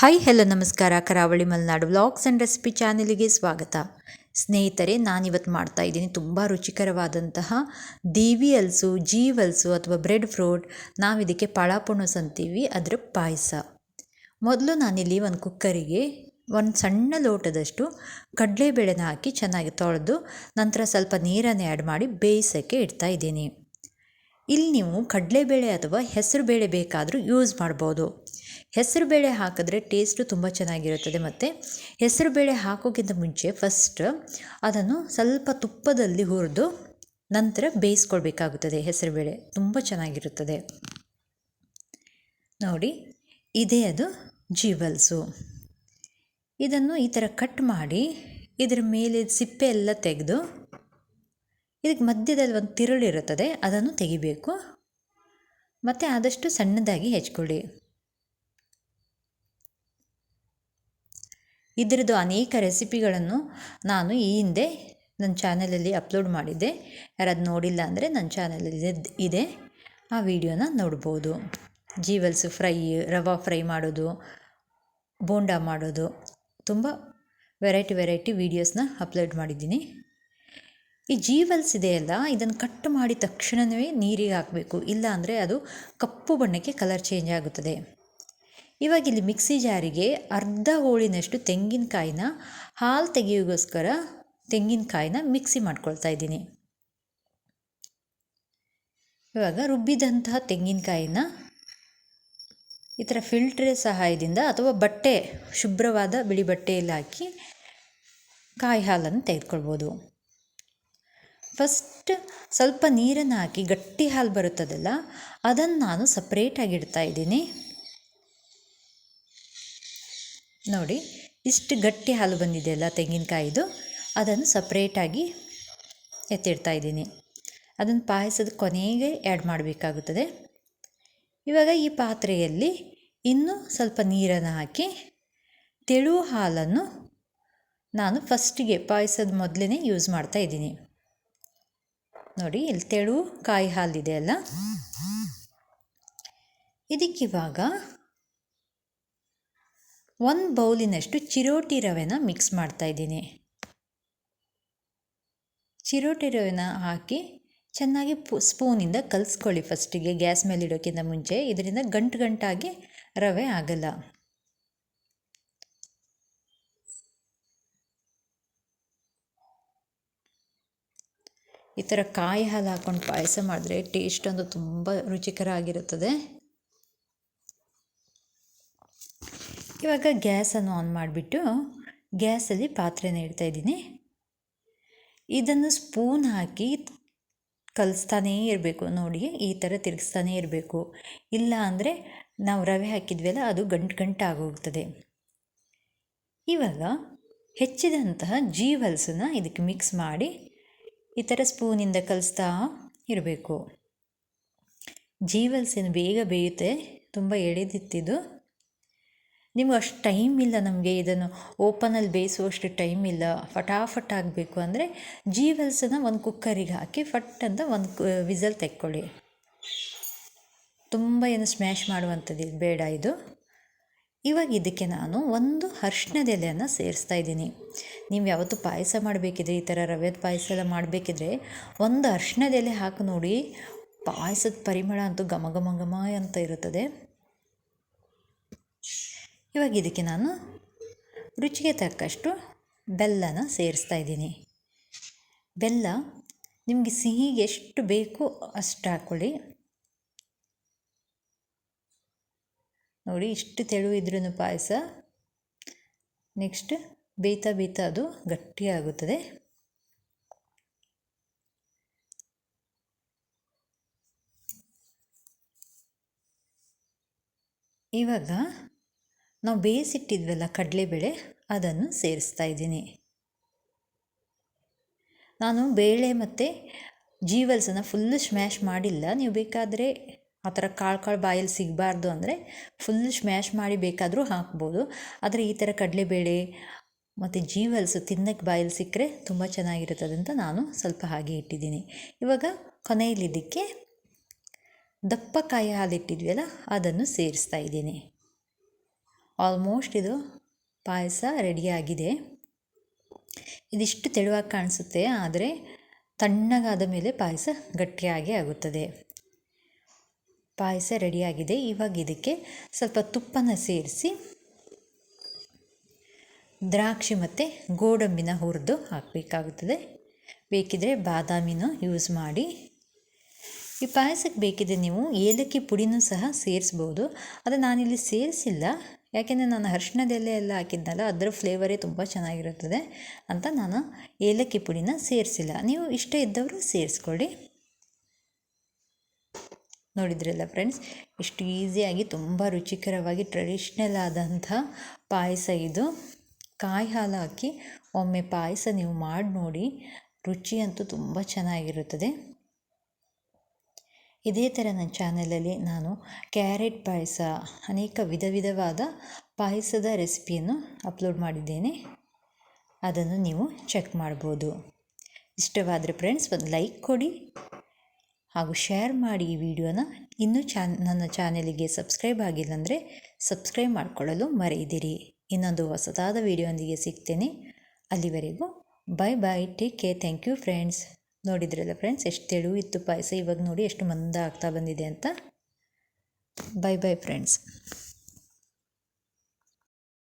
Hi hello ನಮಸ್ಕಾರ. Karavali Malenadu vlogs and recipe ಚಾನಲಿಗೆ ಸ್ವಾಗತ. ಸ್ನೇಹಿತರೆ ನಾನಿವತ್ತು ಮಾಡ್ತಾ ಇದ್ದೀನಿ ತುಂಬ ರುಚಿಕರವಾದಂತಹ ದೇವಿ ಹಲ್ಸು ಜೀವ್ ಹಲ್ಸು ಅಥವಾ ಬ್ರೆಡ್ ಫ್ರೂಟ್ ನಾವು ಇದಕ್ಕೆ ಪಳಾಪುಣಸ್ ಅಂತೀವಿ ಅದರ ಪಾಯಸ. ಮೊದಲು ನಾನಿಲ್ಲಿ ಒಂದು ಕುಕ್ಕರಿಗೆ ಒಂದು ಸಣ್ಣ ಲೋಟದಷ್ಟು ಕಡಲೆಬೇಳೆನ ಹಾಕಿ ಚೆನ್ನಾಗಿ ತೊಳೆದು ನಂತರ ಸ್ವಲ್ಪ ನೀರನ್ನು ಆ್ಯಡ್ ಮಾಡಿ ಬೇಯಿಸೋಕ್ಕೆ ಇಡ್ತಾ ಇದ್ದೀನಿ. ಇಲ್ಲಿ ನೀವು ಕಡಲೆಬೇಳೆ ಅಥವಾ ಹೆಸರು ಬೇಳೆ ಬೇಕಾದರೂ ಯೂಸ್ ಮಾಡ್ಬೋದು. ಹೆಸರುಬೇಳೆ ಹಾಕಿದ್ರೆ ಟೇಸ್ಟು ತುಂಬ ಚೆನ್ನಾಗಿರುತ್ತದೆ ಮತ್ತು ಹೆಸರುಬೇಳೆ ಹಾಕೋಕ್ಕಿಂತ ಮುಂಚೆ ಫಸ್ಟ್ ಅದನ್ನು ಸ್ವಲ್ಪ ತುಪ್ಪದಲ್ಲಿ ಹುರಿದು ನಂತರ ಬೇಯಿಸ್ಕೊಳ್ಬೇಕಾಗುತ್ತದೆ ಹೆಸರುಬೇಳೆ ತುಂಬ ಚೆನ್ನಾಗಿರುತ್ತದೆ. ನೋಡಿ, ಇದೇ ಅದು ಜೀವಲ್ಸು. ಇದನ್ನು ಈ ಥರ ಕಟ್ ಮಾಡಿ ಇದರ ಮೇಲೆ ಸಿಪ್ಪೆ ಎಲ್ಲ ತೆಗೆದು ಇದಕ್ಕೆ ಮಧ್ಯದಲ್ಲಿ ಒಂದು ತಿರುಳಿರುತ್ತದೆ, ಅದನ್ನು ತೆಗಿಬೇಕು. ಮತ್ತು ಆದಷ್ಟು ಸಣ್ಣದಾಗಿ ಹೆಚ್ಕೊಳ್ಳಿ. ಇದರದ್ದು ಅನೇಕ ರೆಸಿಪಿಗಳನ್ನು ನಾನು ಈ ಹಿಂದೆ ನನ್ನ ಚಾನಲಲ್ಲಿ ಅಪ್ಲೋಡ್ ಮಾಡಿದ್ದೆ. ಯಾರದು ನೋಡಿಲ್ಲ ಅಂದರೆ ನನ್ನ ಚಾನಲಲ್ಲಿ ಇದೆ. ಆ ವಿಡಿಯೋನ ನೋಡ್ಬೋದು. ಜೀವಲ್ಸು ಫ್ರೈ, ರವಾ ಫ್ರೈ ಮಾಡೋದು, ಬೋಂಡ ಮಾಡೋದು, ತುಂಬ ವೆರೈಟಿ ವೆರೈಟಿ ವೀಡಿಯೋಸ್ನ ಅಪ್ಲೋಡ್ ಮಾಡಿದ್ದೀನಿ. ಈ ಜೀವಲ್ಸ್ ಇದೆಯಲ್ಲ, ಇದನ್ನು ಕಟ್ ಮಾಡಿದ ತಕ್ಷಣವೇ ನೀರಿಗೆ ಹಾಕಬೇಕು. ಇಲ್ಲ ಅಂದರೆ ಅದು ಕಪ್ಪು ಬಣ್ಣಕ್ಕೆ ಕಲರ್ ಚೇಂಜ್ ಆಗುತ್ತದೆ. ಇವಾಗ ಇಲ್ಲಿ ಮಿಕ್ಸಿ ಜಾರಿಗೆ ಅರ್ಧ ಹೋಳಿನಷ್ಟು ತೆಂಗಿನಕಾಯಿನ ಹಾಲು ತೆಗೆಯೋಗೋಸ್ಕರ ತೆಂಗಿನಕಾಯಿನ ಮಿಕ್ಸಿ ಮಾಡ್ಕೊಳ್ತಾ ಇದ್ದೀನಿ. ಇವಾಗ ರುಬ್ಬಿದಂತಹ ತೆಂಗಿನಕಾಯಿನ ಈ ಥರ ಫಿಲ್ಟ್ರ್ ಸಹಾಯದಿಂದ ಅಥವಾ ಬಟ್ಟೆ, ಶುಭ್ರವಾದ ಬಿಳಿ ಬಟ್ಟೆಯಲ್ಲಿ ಹಾಕಿ ಕಾಯಿ ಹಾಲನ್ನು ತೆಗೆದುಕೊಳ್ಬೋದು. ಫಸ್ಟ್ ಸ್ವಲ್ಪ ನೀರನ್ನು ಹಾಕಿ ಗಟ್ಟಿ ಹಾಲು ಬರುತ್ತದಲ್ಲ, ಅದನ್ನು ನಾನು ಸಪ್ರೇಟಾಗಿ ಇಡ್ತಾ ಇದ್ದೀನಿ. ನೋಡಿ, ಇಷ್ಟು ಗಟ್ಟಿ ಹಾಲು ಬಂದಿದೆಯಲ್ಲ ತೆಂಗಿನಕಾಯಿದು. ಅದನ್ನು ಸಪ್ರೇಟಾಗಿ ಎತ್ತಿಡ್ತಾ ಇದ್ದೀನಿ. ಅದನ್ನು ಪಾಯಸದ ಕೊನೆಗೆ ಆ್ಯಡ್ ಮಾಡಬೇಕಾಗುತ್ತದೆ. ಇವಾಗ ಈ ಪಾತ್ರೆಯಲ್ಲಿ ಇನ್ನೂ ಸ್ವಲ್ಪ ನೀರನ್ನು ಹಾಕಿ, ತೆಳು ಹಾಲನ್ನು ನಾನು ಫಸ್ಟಿಗೆ ಪಾಯಸದ ಮೊದಲೇ ಯೂಸ್ ಮಾಡ್ತಾ ಇದ್ದೀನಿ. ನೋಡಿ, ಇಲ್ಲಿ ತೆಳು ಕಾಯಿ ಹಾಲಿದೆ ಅಲ್ಲ. ಇದಕ್ಕಿವಾಗ ಒಂದು ಬೌಲಿನಷ್ಟು ಚಿರೋಟಿ ರವೆನ ಮಿಕ್ಸ್ ಮಾಡ್ತಾ ಇದ್ದೀನಿ. ಚಿರೋಟಿ ರವೆನ ಹಾಕಿ ಚೆನ್ನಾಗಿ ಸ್ಪೂನಿಂದ ಕಲಿಸ್ಕೊಳ್ಳಿ ಫಸ್ಟಿಗೆ ಗ್ಯಾಸ್ ಮೇಲೆ ಇಡೋಕ್ಕಿಂತ ಮುಂಚೆ ಇದರಿಂದ ಗಂಟು ಗಂಟಾಗಿ ರವೆ ಆಗಲ್ಲ. ಈ ಥರ ಕಾಯಿ ಹಾಲು ಹಾಕ್ಕೊಂಡು ಪಾಯಸ ಮಾಡಿದ್ರೆ ಟೇಸ್ಟ್ ಒಂದು ತುಂಬ ರುಚಿಕರ ಆಗಿರುತ್ತದೆ. ಇವಾಗ ಗ್ಯಾಸನ್ನು ಆನ್ ಮಾಡಿಬಿಟ್ಟು ಗ್ಯಾಸಲ್ಲಿ ಪಾತ್ರೆನ ಇಡ್ತಾ ಇದ್ದೀನಿ. ಇದನ್ನು ಸ್ಪೂನ್ ಹಾಕಿ ಕಲಿಸ್ತಾನೇ ಇರಬೇಕು. ನೋಡಿ, ಈ ಥರ ತಿರುಗಿಸ್ತಾನೇ ಇರಬೇಕು. ಇಲ್ಲ ಅಂದರೆ ನಾವು ರವೆ ಹಾಕಿದ್ವಲ್ಲ, ಅದು ಗಂಟು ಗಂಟು ಆಗೋಗ್ತದೆ. ಇವಾಗ ಹೆಚ್ಚಿದಂತಹ ಜೀವಲ್ಸನ್ನು ಇದಕ್ಕೆ ಮಿಕ್ಸ್ ಮಾಡಿ ಈ ಥರ ಸ್ಪೂನಿಂದ ಕಲಿಸ್ತಾ ಇರಬೇಕು. ಜೀವಲ್ಸೇನು ಬೇಗ ಬೇಯುತ್ತೆ, ತುಂಬ ಎಳೆದಿತ್ತಿದ್ದು ನಿಮ್ಗೆ ಅಷ್ಟು ಟೈಮ್ ಇಲ್ಲ ನಮಗೆ ಇದನ್ನು ಓಪನಲ್ಲಿ ಬೇಯಿಸುವಷ್ಟು ಟೈಮ್ ಇಲ್ಲ. ಫಟಾಫಟ್ ಆಗಬೇಕು ಅಂದರೆ ಜೀವಲ್ಸನ್ನ ಒಂದು ಕುಕ್ಕರಿಗೆ ಹಾಕಿ ಫಟ್ ಅಂತ ಒಂದು ವಿಸಲ್ ತೆಕ್ಕೊಳ್ಳಿ. ತುಂಬ ಏನು ಸ್ಮ್ಯಾಶ್ ಮಾಡುವಂಥದ್ದು ಇದು ಬೇಡ ಇದು. ಇವಾಗ ಇದಕ್ಕೆ ನಾನು ಒಂದು ಅರ್ಶಿಣದ ಎಲೆಯನ್ನು ಸೇರಿಸ್ತಾ ಇದ್ದೀನಿ. ನೀವು ಯಾವತ್ತು ಪಾಯಸ ಮಾಡಬೇಕಿದ್ರೆ, ಈ ಥರ ರವೆದ ಪಾಯಸ ಎಲ್ಲ ಮಾಡಬೇಕಿದ್ರೆ ಒಂದು ಅರ್ಶಿಣದ ಎಲೆ ಹಾಕಿ ನೋಡಿ. ಪಾಯಸದ ಪರಿಮಳ ಅಂತೂ ಘಮ ಘಮ ಘಮ ಅಂತ ಇರುತ್ತದೆ. ಇವಾಗ ಇದಕ್ಕೆ ನಾನು ರುಚಿಗೆ ತಕ್ಕಷ್ಟು ಬೆಲ್ಲನ ಸೇರಿಸ್ತಾ ಇದ್ದೀನಿ. ಬೆಲ್ಲ ನಿಮಗೆ ಸಿಹಿಗೆ ಎಷ್ಟು ಬೇಕೋ ಅಷ್ಟು ಹಾಕ್ಕೊಳ್ಳಿ. ನೋಡಿ, ಇಷ್ಟು ತೆಳು ಇದ್ರೂ ಪಾಯಸ. ನೆಕ್ಸ್ಟ್ ಬೇಯ್ತಾ ಬೇಯ್ತಾ ಅದು ಗಟ್ಟಿಯಾಗುತ್ತದೆ. ಇವಾಗ ನಾವು ಬೇಯಿಸಿಟ್ಟಿದ್ವಲ್ಲ ಕಡಲೆಬೇಳೆ, ಅದನ್ನು ಸೇರಿಸ್ತಾ ಇದ್ದೀನಿ. ನಾನು ಬೇಳೆ ಮತ್ತು ಜೀವಲ್ಸನ್ನು ಫುಲ್ಲು ಸ್ಮ್ಯಾಶ್ ಮಾಡಿಲ್ಲ. ನೀವು ಬೇಕಾದರೆ ಆ ಥರ ಕಾಳು ಕಾಳು ಬಾಯಲ್ಲಿ ಸಿಗಬಾರ್ದು ಅಂದರೆ ಫುಲ್ ಸ್ಮ್ಯಾಶ್ ಮಾಡಿ ಬೇಕಾದರೂ ಹಾಕ್ಬೋದು. ಆದರೆ ಈ ಥರ ಕಡಲೆಬೇಳೆ ಮತ್ತು ಜೀವಲ್ಸು ತಿನ್ನಕ್ಕೆ ಬಾಯಲ್ಲಿ ಸಿಕ್ಕರೆ ತುಂಬ ಚೆನ್ನಾಗಿರುತ್ತದೆ ಅಂತ ನಾನು ಸ್ವಲ್ಪ ಹಾಗೆ ಇಟ್ಟಿದ್ದೀನಿ. ಇವಾಗ ಕೊನೆಯಲ್ಲಿ ಇದಕ್ಕೆ ದಪ್ಪ ಕಾಯಿ ಹಾಲಿಟ್ಟಿದ್ವಲ್ಲ, ಅದನ್ನು ಸೇರಿಸ್ತಾ ಇದ್ದೀನಿ. ಆಲ್ಮೋಸ್ಟ್ ಇದು ಪಾಯಸ ರೆಡಿಯಾಗಿದೆ. ಇದಿಷ್ಟು ತೆಳುವಾಗಿ ಕಾಣಿಸುತ್ತೆ, ಆದರೆ ತಣ್ಣಗಾದ ಮೇಲೆ ಪಾಯಸ ಗಟ್ಟಿಯಾಗಿ ಆಗುತ್ತದೆ. ಪಾಯಸ ರೆಡಿಯಾಗಿದೆ. ಇವಾಗ ಇದಕ್ಕೆ ಸ್ವಲ್ಪ ತುಪ್ಪನ ಸೇರಿಸಿ ದ್ರಾಕ್ಷಿ ಮತ್ತು ಗೋಡಂಬಿನ ಹುರಿದು ಹಾಕಬೇಕಾಗುತ್ತದೆ. ಬೇಕಿದ್ರೆ ಬಾದಾಮಿನ ಯೂಸ್ ಮಾಡಿ. ಈ ಪಾಯಸಕ್ಕೆ ಬೇಕಿದ್ರೆ ನೀವು ಏಲಕ್ಕಿ ಪುಡಿನೂ ಸಹ ಸೇರಿಸ್ಬೋದು. ಆದರೆ ನಾನಿಲ್ಲಿ ಸೇರಿಸಿಲ್ಲ. ಯಾಕೆಂದರೆ ನಾನು ಅರ್ಶಿಣದೆಲೆ ಎಲ್ಲ ಹಾಕಿದ್ನಲ್ಲ, ಅದರ ಫ್ಲೇವರೇ ತುಂಬ ಚೆನ್ನಾಗಿರುತ್ತದೆ ಅಂತ ನಾನು ಏಲಕ್ಕಿ ಪುಡಿನ ಸೇರಿಸಿಲ್ಲ. ನೀವು ಇಷ್ಟ ಇದ್ದವರು ಸೇರಿಸ್ಕೊಳ್ಳಿ. ನೋಡಿದ್ರಲ್ಲ ಫ್ರೆಂಡ್ಸ್ ಇಷ್ಟು ಈಸಿಯಾಗಿ ತುಂಬ ರುಚಿಕರವಾಗಿ ಟ್ರೆಡಿಷ್ನಲ್ ಆದಂಥ ಪಾಯಸ ಇದು. ಕಾಯಿ ಹಾಲು ಹಾಕಿ ಒಮ್ಮೆ ಪಾಯಸ ನೀವು ಮಾಡಿ ನೋಡಿ ರುಚಿ ಅಂತೂ ತುಂಬ ಚೆನ್ನಾಗಿರುತ್ತದೆ. ಇದೇ ಥರ ನನ್ನ ಚಾನಲಲ್ಲಿ ನಾನು ಕ್ಯಾರೆಟ್ ಪಾಯಸ, ಅನೇಕ ವಿಧ ವಿಧವಾದ ಪಾಯಸದ ರೆಸಿಪಿಯನ್ನು ಅಪ್ಲೋಡ್ ಮಾಡಿದ್ದೇನೆ. ಅದನ್ನು ನೀವು ಚೆಕ್ ಮಾಡ್ಬೋದು. ಇಷ್ಟವಾದರೆ ಫ್ರೆಂಡ್ಸ್, ಒಂದು ಲೈಕ್ ಕೊಡಿ ಹಾಗೂ ಶೇರ್ ಮಾಡಿ ಈ ವಿಡಿಯೋನ. ಇನ್ನೂ ಚಾನ್, ನನ್ನ ಚಾನಲಿಗೆ ಸಬ್ಸ್ಕ್ರೈಬ್ ಆಗಿಲ್ಲ ಅಂದರೆ ಸಬ್ಸ್ಕ್ರೈಬ್ ಮಾಡಿಕೊಳ್ಳಲು ಮರೆಯದಿರಿ. ಇನ್ನೊಂದು ಹೊಸದಾದ ವಿಡಿಯೋಂದಿಗೆ ಸಿಗ್ತೇನೆ. ಅಲ್ಲಿವರೆಗೂ bye bye take care, thank you friends. ನೋಡಿದ್ರಲ್ಲ ಫ್ರೆಂಡ್ಸ್ ಎಷ್ಟು ತೆಳು ಇತ್ತು ಪಾಯಸ ಇವಾಗ ನೋಡಿ ಎಷ್ಟು ಮಂದ ಆಗ್ತಾ ಬಂದಿದೆ ಅಂತ. Bye bye friends